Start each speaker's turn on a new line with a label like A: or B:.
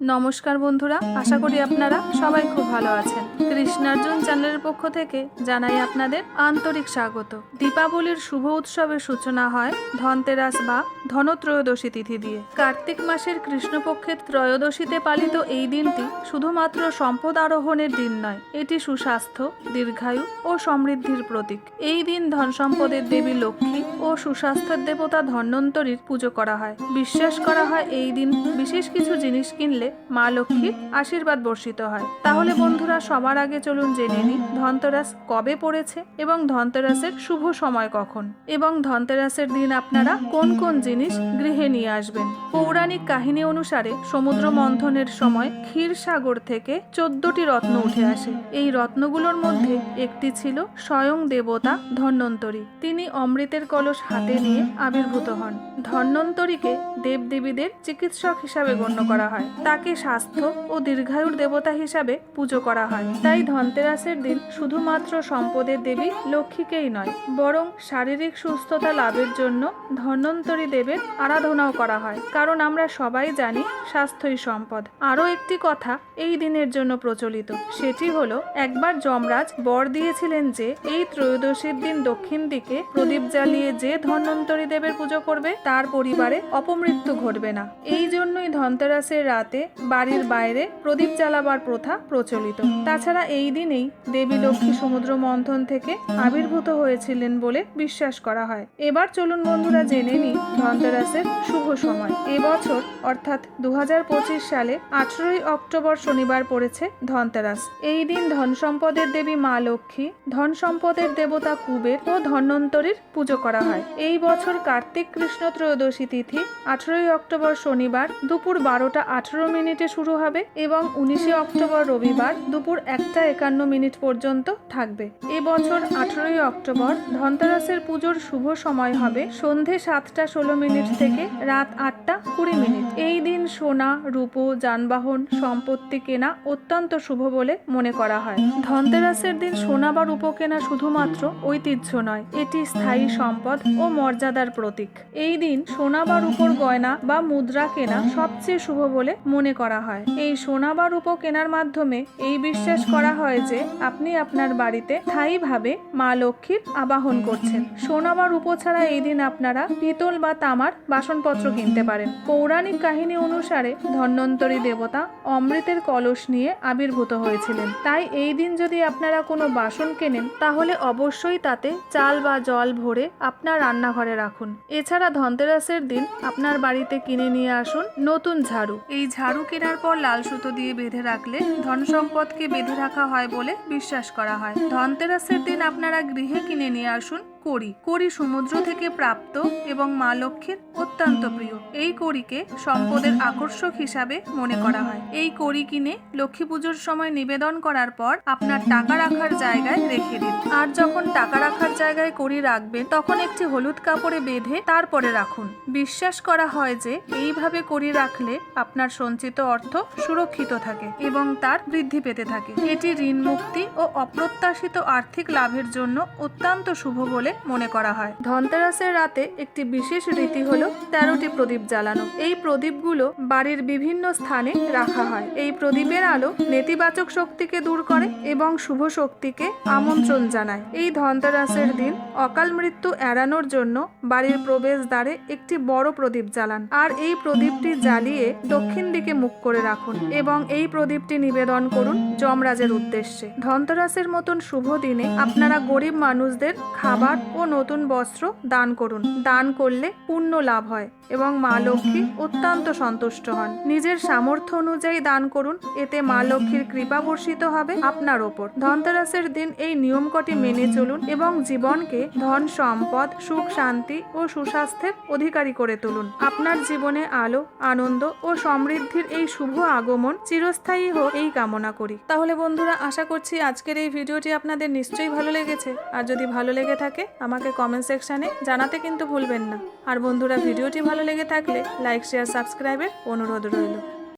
A: নমস্কার বন্ধুরা, আশা করি আপনারা সবাই খুব ভালো আছেন। কৃষ্ণার্জুন চ্যানেলের পক্ষ থেকে জানাই আপনাদের আন্তরিক স্বাগত। দীপাবলির শুভ উৎসবের সূচনা হয় ধনতেরাস বা ধনত্রয়োদশী তিথি দিয়ে। কার্তিক মাসের কৃষ্ণপক্ষের ত্রয়োদশীতে পালিত এই দিনটি শুধুমাত্র সম্পদ আরোহণের দিন নয়, এটি সুস্বাস্থ্য, দীর্ঘায়ু ও সমৃদ্ধির প্রতীক। এই দিন ধন সম্পদের দেবী লক্ষ্মী ও সুস্বাস্থ্যের দেবতা ধন্বন্তরীর পুজো করা হয়। বিশ্বাস করা হয় এই দিন বিশেষ কিছু জিনিস কিনলে মা লক্ষ্মীর আশীর্বাদ বর্ষিত হয়। তাহলে বন্ধুরা, সবার আগে চলুন জেনে নিই ধনতেরাস কবে পড়েছে এবং ধনতেরাসের শুভ সময় কখন। এবং ধনতেরাসের দিন আপনারা কোন কোন জিনিস গৃহে নিয়ে আসবেন? পৌরাণিক কাহিনী অনুসারে সমুদ্র মন্থনের সময় ক্ষীরসাগর থেকে চোদ্দটি রত্ন উঠে আসে। এই রত্নগুলোর মধ্যে একটি ছিল স্বয়ং দেবতা ধন্বন্তরী। তিনি অমৃতের কলস হাতে নিয়ে আবির্ভূত হন। ধন্বন্তরীকে দেবদেবীদের চিকিৎসক হিসাবে গণ্য করা হয়। তাকে স্বাস্থ্য ও দীর্ঘায়ুর দেবতা হিসাবে পুজো করা হয়। তাই ধনতেরাসের দিন শুধুমাত্র সম্পদের দেবী লক্ষ্মীকেই নয়, বরং শারীরিক সুস্থতা লাভের জন্য ধন্বন্তরী দেবের আরাধনাও করা হয়। কারণ আমরা সবাই জানি স্বাস্থ্যই সম্পদ। আরও একটি কথা এই দিনের জন্য প্রচলিত, সেটি হলো, একবার যমরাজ বর দিয়েছিলেন যে, এই ত্রয়োদশীর দিন দক্ষিণ দিকে প্রদীপ জ্বালিয়ে যে ধন্বন্তরী দেবের পুজো করবে, তার পরিবারে অপমৃত্যু ঘটবে না। এই জন্যই ধনতেরাসের রাতে বাড়ির বাইরে প্রদীপ জ্বালাবার প্রথা প্রচলিত। তাছাড়া এই দিনেই দেবী লক্ষ্মী সমুদ্র মন্থন থেকে আবির্ভূত হয়েছিলেন বলে বিশ্বাস করা হয়। এবার চলুন বন্ধুরা জেনে নিই ধনতেরাসের শুভ সময়। এবছর অর্থাৎ দু সালে আঠেরোই অক্টোবর শনিবার পড়েছে ধনতেরাস। এই দিন ধন সম্পদের দেবী মা লক্ষ্মী, ধন সম্পদের দেবতা কুবের ও ধন্বন্তরীর পুজো করা হয়। এই বছর কার্তিক কৃষ্ণ ত্রয়োদশী তিথি আঠেরোই অক্টোবর শনিবার দুপুর বারোটা আঠেরো মিনিটে শুরু হবে এবং উনিশে অক্টোবর রবিবার দুপুর একটা একান্ন মিনিট পর্যন্ত থাকবে। এবছর আঠেরোই অক্টোবর ধনতেরাসের পুজোর শুভ সময় হবে সন্ধে সাতটা ষোলো মিনিট থেকে রাত আটটা কুড়ি মিনিট। এই সোনা, রূপো, যানবাহন, সম্পত্তি কেনা অত্যন্ত শুভ বলে মনে করা হয়। ধনতেরাসের দিন সোনা বা রূপো কেনা শুধুমাত্র ঐতিহ্য নয়, এটি স্থায়ী সম্পদ ও মর্যাদার প্রতীক। এই দিন সোনা বা রূপোর গয়না বা মুদ্রা কেনা সবচেয়ে শুভ বলে মনে করা হয়। এই সোনা বা রূপো কেনার মাধ্যমে এই বিশ্বাস করা হয় যে আপনি আপনার বাড়িতে স্থায়ীভাবে মা লক্ষ্মীর আবাহন করছেন। সোনা বা রূপো ছাড়া এই দিন আপনারা পিতল বা তামার বাসনপত্র কিনতে পারেন। পৌরাণিক কাহিনী অনুসারে ধন্বন্তরী দেবতা অমৃতের কলস নিয়ে আবির্ভূত হয়েছিলেন। তাই এই দিন যদি আপনারা কোনো বাসন কেনেন, তাহলে অবশ্যই তাতে চাল বা জল ভরে আপনার রান্নাঘরে রাখুন। এছাড়া ধনতেরাসের দিন আপনার বাড়িতে কিনে নিয়ে আসুন নতুন ঝাড়ু। এই ঝাড়ু কেনার পর লাল সুতো দিয়ে বেঁধে রাখলে ধন সম্পদকে বেঁধে রাখা হয় বলে বিশ্বাস করা হয়। ধনতেরাসের দিন আপনারা গৃহে কিনে নিয়ে আসুন কড়ি কড়ি সমুদ্র থেকে প্রাপ্ত এবং মা লক্ষ্মীর অত্যন্ত প্রিয়। এই কড়িকে সম্পদের আকর্ষক হিসাবে মনে করা হয়। এই কড়ি কিনে লক্ষ্মী পুজোর সময় নিবেদন করার পর আপনার টাকা রাখার জায়গায় রেখে দিন। আর যখন টাকা রাখার জায়গায় কড়ি রাখবেন, তখন একটি হলুদ কাপড়ে বেঁধে তারপরে রাখুন। বিশ্বাস করা হয় যে এইভাবে কড়ি রাখলে আপনার সঞ্চিত অর্থ সুরক্ষিত থাকে এবং তার বৃদ্ধি পেতে থাকে। এটি ঋণ মুক্তি ও অপ্রত্যাশিত আর্থিক লাভের জন্য অত্যন্ত শুভ বলে মনে করা হয়। ধনতেরাসের রাতে একটি বিশেষ রীতি হলো তেরোটি প্রদীপ জ্বালানো। এই প্রদীপগুলো বাড়ির বিভিন্ন স্থানে রাখা হয়। এই প্রদীপের আলো নেতিবাচক শক্তিকে দূর করে এবং শুভ শক্তিকে আমন্ত্রণ জানায়। এই ধনতেরাসের দিন অকাল মৃত্যু এড়ানোর জন্য বাড়ির প্রবেশ দ্বারে একটি বড় প্রদীপ জ্বালান। আর এই প্রদীপটি জ্বালিয়ে দক্ষিণ দিকে মুখ করে রাখুন এবং এই প্রদীপটি নিবেদন করুন যমরাজের উদ্দেশ্যে। ধনতেরাসের মতন শুভ দিনে আপনারা গরিব মানুষদের খাবার ও নতুন বস্ত্র দান করুন। দান করলে পুণ্য লাভ হয়। এবং মা লক্ষ্মী অত্যন্ত সন্তুষ্ট হন। নিজের সামর্থ্য অনুযায়ী দান করুন, এতে মা লক্ষ্মীর কৃপা বর্ষিত হবে আপনার ওপর। ধনতেরাসের দিন এই নিয়ম কটি মেনে চলুন এবং জীবনকে ধন, সম্পদ, সুখ, শান্তি ও সুস্বাস্থ্যের অধিকারী করে তুলুন। আপনার জীবনে আলো, আনন্দ ও সমৃদ্ধির এই শুভ আগমন চিরস্থায়ী হোক এই কামনা করি। তাহলে বন্ধুরা, আশা করছি আজকের এই ভিডিওটি আপনাদের নিশ্চয়ই ভালো লেগেছে। আর যদি ভালো লেগে থাকে, আমাকে কমেন্ট সেকশানে জানাতে কিন্তু ভুলবেন না। আর বন্ধুরা, ভিডিওটি ভালো লেগে থাকলে লাইক শেয়ার সাবস্ক্রাইবের অনুরোধ রইল।